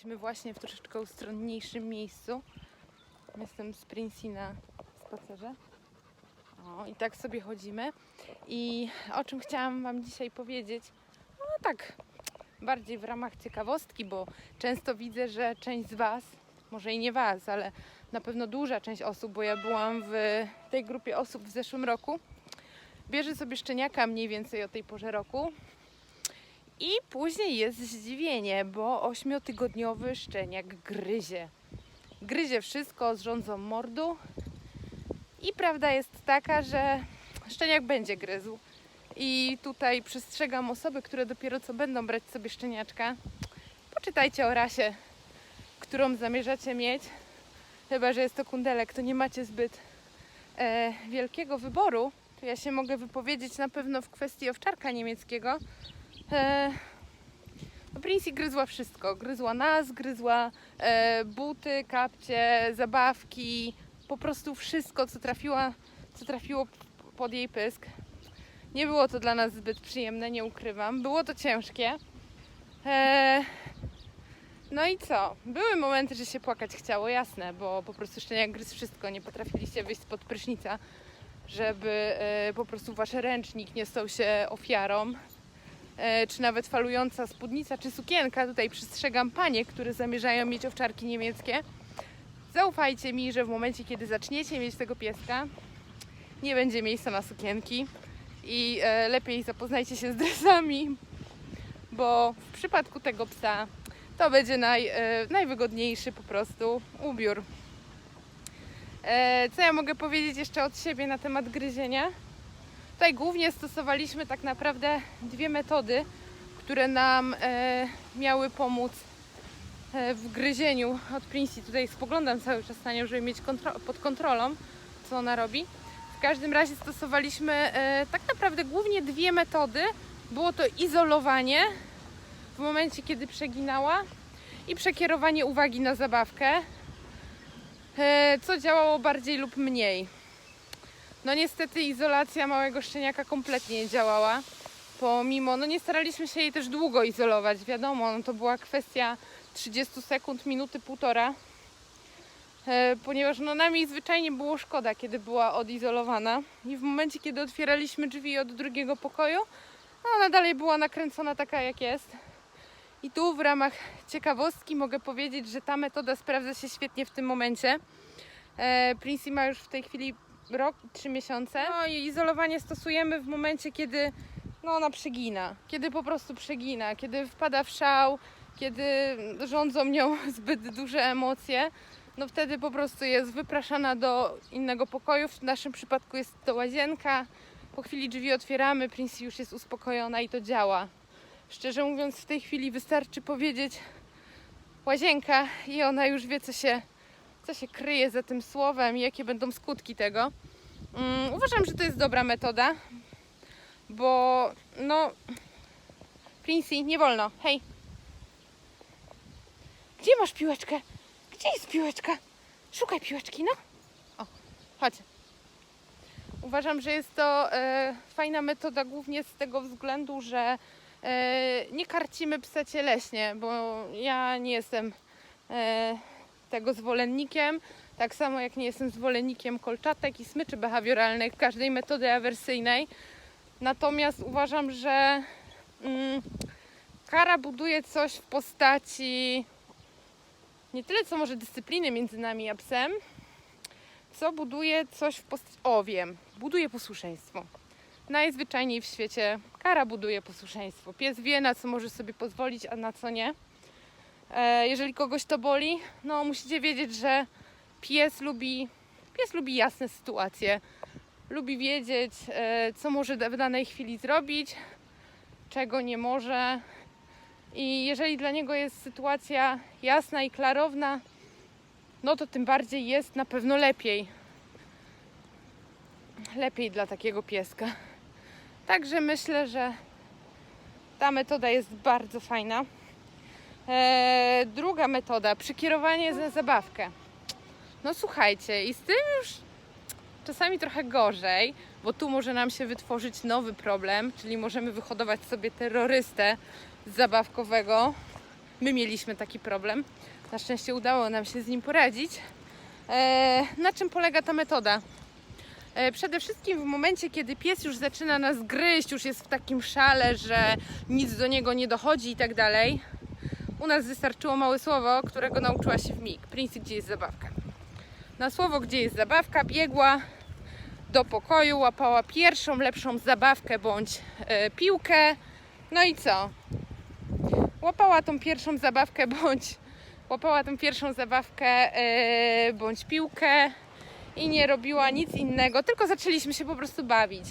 Jesteśmy właśnie w troszeczkę ustronniejszym miejscu. Jestem z Princey na spacerze. O, I tak sobie chodzimy. I o czym chciałam Wam dzisiaj powiedzieć? No tak, bardziej w ramach ciekawostki, bo często widzę, że część z Was, może i nie Was, ale na pewno duża część osób, bo ja byłam w tej grupie osób w zeszłym roku, bierze sobie szczeniaka mniej więcej o tej porze roku. I później jest zdziwienie, bo ośmiotygodniowy szczeniak gryzie. Gryzie wszystko z rządzą mordu. I prawda jest taka, że szczeniak będzie gryzł. I tutaj przestrzegam osoby, które dopiero co będą brać sobie szczeniaczka. Poczytajcie o rasie, którą zamierzacie mieć. Chyba, że jest to kundelek, to nie macie zbyt e, wielkiego wyboru. Ja się mogę wypowiedzieć na pewno w kwestii owczarka niemieckiego. E, no Princey gryzła wszystko. Gryzła nas, gryzła e, buty, kapcie, zabawki. Po prostu wszystko, co, trafiła, co trafiło pod jej pysk. Nie było to dla nas zbyt przyjemne, nie ukrywam. Było to ciężkie. E, no i co? Były momenty, że się płakać chciało, jasne, bo po prostu szczeniak gryzł wszystko. Nie potrafiliście wyjść spod prysznica, żeby e, po prostu wasz ręcznik nie stał się ofiarą czy nawet falująca spódnica czy sukienka. Tutaj przestrzegam panie, które zamierzają mieć owczarki niemieckie. Zaufajcie mi, że w momencie, kiedy zaczniecie mieć tego pieska, nie będzie miejsca na sukienki i e, lepiej zapoznajcie się z dresami, bo w przypadku tego psa to będzie naj, e, najwygodniejszy po prostu ubiór. E, co ja mogę powiedzieć jeszcze od siebie na temat gryzienia? Tutaj głównie stosowaliśmy tak naprawdę dwie metody, które nam e, miały pomóc e, w gryzieniu od Princey. Tutaj spoglądam cały czas na nią, żeby mieć kontro- pod kontrolą, co ona robi. W każdym razie stosowaliśmy e, tak naprawdę głównie dwie metody. Było to izolowanie w momencie, kiedy przeginała i przekierowanie uwagi na zabawkę, e, co działało bardziej lub mniej. No niestety izolacja małego szczeniaka kompletnie nie działała. Pomimo, no nie staraliśmy się jej też długo izolować, wiadomo, no to była kwestia 30 sekund, minuty, półtora. E, ponieważ no nam jej zwyczajnie było szkoda, kiedy była odizolowana. I w momencie, kiedy otwieraliśmy drzwi od drugiego pokoju, no ona dalej była nakręcona taka jak jest. I tu w ramach ciekawostki mogę powiedzieć, że ta metoda sprawdza się świetnie w tym momencie. E, Princey ma już w tej chwili rok, trzy miesiące. No i izolowanie stosujemy w momencie, kiedy no, ona przegina. Kiedy po prostu przegina, kiedy wpada w szał, kiedy rządzą nią zbyt duże emocje. No wtedy po prostu jest wypraszana do innego pokoju. W naszym przypadku jest to łazienka. Po chwili drzwi otwieramy, Princey już jest uspokojona i to działa. Szczerze mówiąc, w tej chwili wystarczy powiedzieć łazienka i ona już wie, co się, co się kryje za tym słowem i jakie będą skutki tego. Mm, uważam, że to jest dobra metoda, bo no. Princey, nie wolno. Hej. Gdzie masz piłeczkę? Gdzie jest piłeczka? Szukaj piłeczki, no. O, chodź. Uważam, że jest to e, fajna metoda głównie z tego względu, że e, nie karcimy psa cieleśnie, bo ja nie jestem e, tego zwolennikiem. Tak samo jak nie jestem zwolennikiem kolczatek i smyczy behawioralnych, każdej metody awersyjnej. Natomiast uważam, że mm, kara buduje coś w postaci nie tyle co może dyscypliny między nami a psem, co buduje coś w postaci. O, wiem, buduje posłuszeństwo. Najzwyczajniej w świecie kara buduje posłuszeństwo. Pies wie, na co może sobie pozwolić, a na co nie. E, jeżeli kogoś to boli, no musicie wiedzieć, że pies lubi, pies lubi jasne sytuacje. Lubi wiedzieć, e, co może w danej chwili zrobić, czego nie może. I jeżeli dla niego jest sytuacja jasna i klarowna, no to tym bardziej jest na pewno lepiej. Lepiej dla takiego pieska. Także myślę, że ta metoda jest bardzo fajna. Eee, druga metoda, przykierowanie za zabawkę. No słuchajcie, i z tym już czasami trochę gorzej, bo tu może nam się wytworzyć nowy problem, czyli możemy wyhodować sobie terrorystę z zabawkowego. my mieliśmy taki problem. Na szczęście udało nam się z nim poradzić. E, na czym polega ta metoda? E, Przede wszystkim w momencie, kiedy pies już zaczyna nas gryźć, już jest w takim szale, że nic do niego nie dochodzi i tak dalej, u nas wystarczyło małe słowo, którego nauczyła się w mig. Princey, gdzie jest zabawka? Na słowo, gdzie jest zabawka, biegła do pokoju, łapała pierwszą, lepszą zabawkę bądź e, piłkę. No i co? Łapała tą pierwszą zabawkę bądź łapała tą pierwszą zabawkę e, bądź piłkę i nie robiła nic innego, tylko zaczęliśmy się po prostu bawić.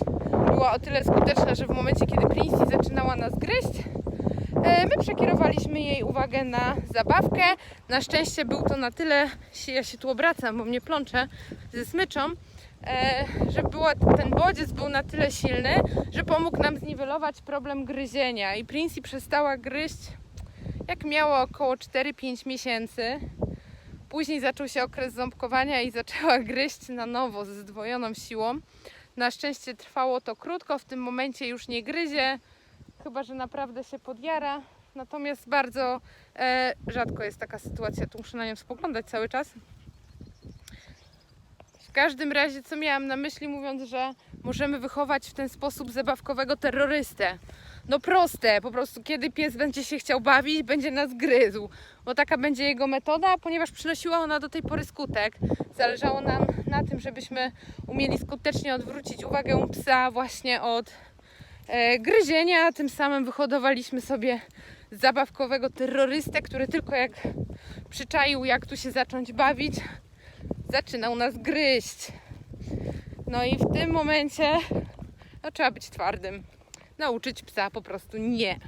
Była o tyle skuteczna, że w momencie, kiedy Princey zaczynała nas gryźć, my przekierowaliśmy jej uwagę na zabawkę. Na szczęście był to na tyle, ja się tu obracam, bo mnie plącze ze smyczą, e, że była, ten bodziec był na tyle silny, że pomógł nam zniwelować problem gryzienia i Princey przestała gryźć jak miała około 4-5 miesięcy. Później zaczął się okres ząbkowania i zaczęła gryźć na nowo ze zdwojoną siłą. Na szczęście trwało to krótko, w tym momencie już nie gryzie, chyba że naprawdę się podjara. Natomiast bardzo e, rzadko jest taka sytuacja, tu muszę na nią spoglądać cały czas. W każdym razie, co miałam na myśli, mówiąc, że możemy wychować w ten sposób zabawkowego terrorystę. No proste, po prostu kiedy pies będzie się chciał bawić, będzie nas gryzł, bo taka będzie jego metoda, ponieważ przynosiła ona do tej pory skutek. Zależało nam na tym, żebyśmy umieli skutecznie odwrócić uwagę psa właśnie od gryzienia, tym samym wyhodowaliśmy sobie zabawkowego terrorystę, który tylko jak przyczaił, jak tu się zacząć bawić, zaczynał nas gryźć. No i w tym momencie no, trzeba być twardym nauczyć psa po prostu nie.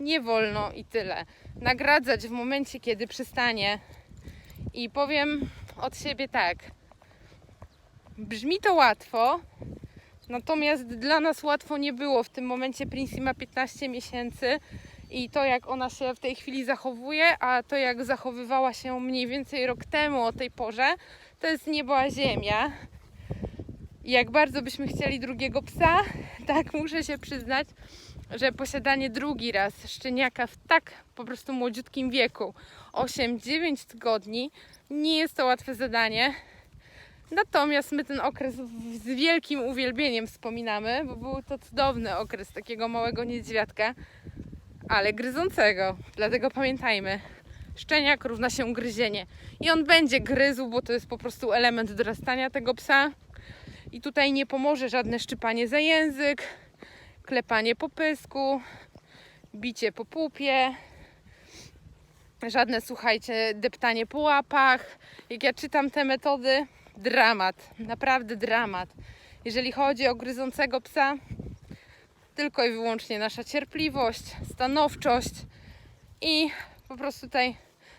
Nie wolno i tyle. Nagradzać w momencie, kiedy przystanie. I powiem od siebie tak. Brzmi to łatwo, natomiast dla nas łatwo nie było. W tym momencie Princey ma 15 miesięcy i to, jak ona się w tej chwili zachowuje, a to, jak zachowywała się mniej więcej rok temu o tej porze, to jest niebo a ziemia. Jak bardzo byśmy chcieli drugiego psa, tak muszę się przyznać, że posiadanie drugi raz szczeniaka w tak po prostu młodziutkim wieku, 8-9 tygodni, nie jest to łatwe zadanie. Natomiast my ten okres z wielkim uwielbieniem wspominamy, bo był to cudowny okres takiego małego niedźwiadka, ale gryzącego. Dlatego pamiętajmy, szczeniak równa się gryzienie. I on będzie gryzł, bo to jest po prostu element dorastania tego psa. I tutaj nie pomoże żadne szczypanie za język, klepanie po pysku, bicie po pupie, żadne, słuchajcie, deptanie po łapach. Jak ja czytam te metody, dramat, naprawdę dramat. Jeżeli chodzi o gryzącego psa, tylko i wyłącznie nasza cierpliwość, stanowczość i po prostu tutaj,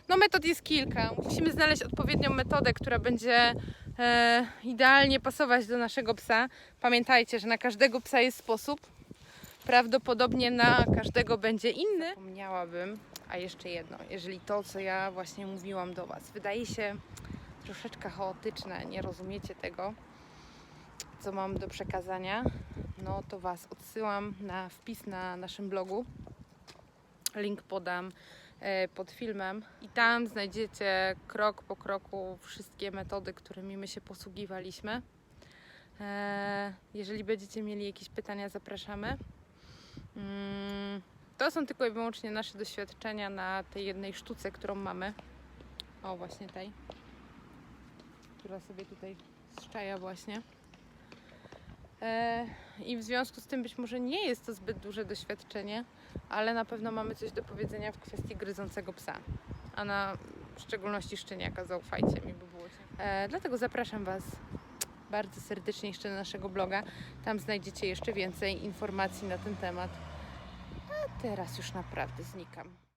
no metod jest kilka. Musimy znaleźć odpowiednią metodę, która będzie e, idealnie pasować do naszego psa. Pamiętajcie, że na każdego psa jest sposób. Prawdopodobnie na każdego będzie inny. Zapomniałabym, a jeszcze jedno, jeżeli to, co ja właśnie mówiłam do Was, wydaje się troszeczkę chaotyczne, nie rozumiecie tego, co mam do przekazania, no to Was odsyłam na wpis na naszym blogu. Link podam e, pod filmem i tam znajdziecie krok po kroku wszystkie metody, którymi my się posługiwaliśmy. E, Jeżeli będziecie mieli jakieś pytania, zapraszamy. Mm, To są tylko i wyłącznie nasze doświadczenia na tej jednej sztuce, którą mamy. O, właśnie tej, która sobie tutaj szczaja właśnie. E, I w związku z tym być może nie jest to zbyt duże doświadczenie, ale na pewno mamy coś do powiedzenia w kwestii gryzącego psa. A na szczególności szczeniaka, zaufajcie mi, bo było. E, dlatego zapraszam Was bardzo serdecznie jeszcze na naszego bloga. Tam znajdziecie jeszcze więcej informacji na ten temat. A teraz już naprawdę znikam.